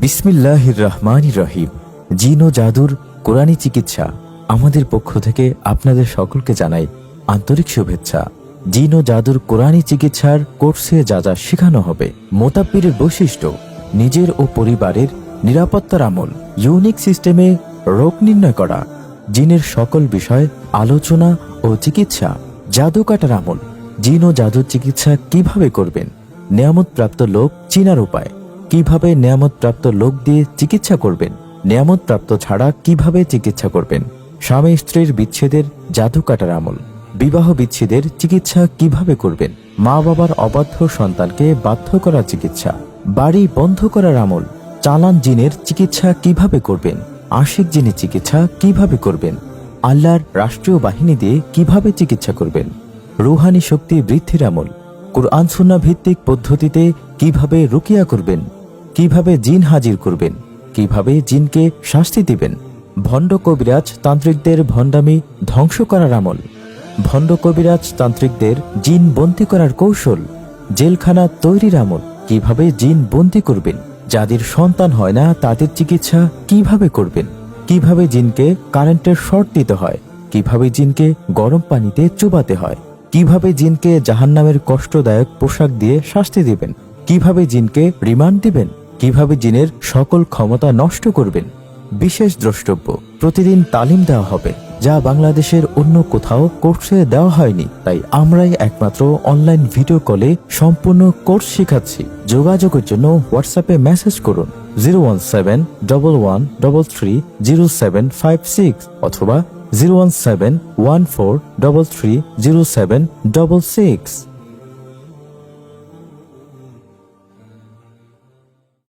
বিসমিল্লাহির রহমানির রহিম জিন ও জাদুর কোরআনী চিকিৎসা। আমাদের পক্ষ থেকে আপনাদের সকলকে জানাই আন্তরিক শুভেচ্ছা। জিন ও জাদুর কোরআনী চিকিৎসার কোর্সে যা যা শেখানো হবে, মোতাব্বিরের বৈশিষ্ট্য, নিজের ও পরিবারের নিরাপত্তার আমল, ইউনিক সিস্টেমে রোগ নির্ণয় করা, জিনের সকল বিষয়, আলোচনা ও চিকিৎসা, জাদু কাটার আমল, জিন ও জাদুর চিকিৎসা কীভাবে করবেন, নিয়ামতপ্রাপ্ত লোক চিনার উপায়। কীভাবে নিয়ামতপ্রাপ্ত লোক দিয়ে চিকিৎসা করবেন? নিয়ামতপ্রাপ্ত ছাড়া কীভাবে চিকিৎসা করবেন? স্বামী স্ত্রীর বিচ্ছেদের জাদু কাটার আমল। বিবাহ বিচ্ছেদের চিকিৎসা কীভাবে করবেন? মা বাবার অবাধ্য সন্তানকে বাধ্য করার চিকিৎসা। বাড়ি বন্ধ করার আমল। চালান জিনের চিকিৎসা কীভাবে করবেন? আশিক জিনের চিকিৎসা কীভাবে করবেন? আল্লাহর রাষ্ট্রীয় বাহিনী দিয়ে কীভাবে চিকিৎসা করবেন? রুহানি শক্তি বৃদ্ধির আমল। কোরআন ভিত্তিক পদ্ধতিতে কীভাবে রুকিয়া করবেন? কীভাবে জিন হাজির করবেন? কীভাবে জিনকে শাস্তি দিবেন? ভণ্ড কবিরাজ তান্ত্রিকদের ভণ্ডামি ধ্বংস করার আমল। ভণ্ড কবিরাজ তান্ত্রিকদের জিন বন্দি করার কৌশল। জেলখানা তৈরির আমল। কীভাবে জিন বন্দি করবেন? যাদের সন্তান হয় না, তাদের চিকিৎসা কীভাবে করবেন? কীভাবে জিনকে কারেন্টের শর্ট দিতে হয়? কীভাবে জিনকে গরম পানিতে চুবাতে হয়? কীভাবে জিনকে জাহান্নামের কষ্টদায়ক পোশাক দিয়ে শাস্তি দিবেন? কীভাবে জিনকে রিমান্ড দিবেন? কীভাবে জিনের সকল ক্ষমতা নষ্ট করবেন? বিশেষ দ্রষ্টব্য, প্রতিদিন তালিম দেওয়া হবে, যা বাংলাদেশের অন্য কোথাও কোর্সে দেওয়া হয়নি। তাই আমরাই একমাত্র অনলাইন ভিডিও কলে সম্পূর্ণ কোর্স শেখাচ্ছি। যোগাযোগের জন্য হোয়াটসঅ্যাপে মেসেজ করুন zero one seven double one double three zero seven five six অথবা zero one seven one four double three zero seven double six.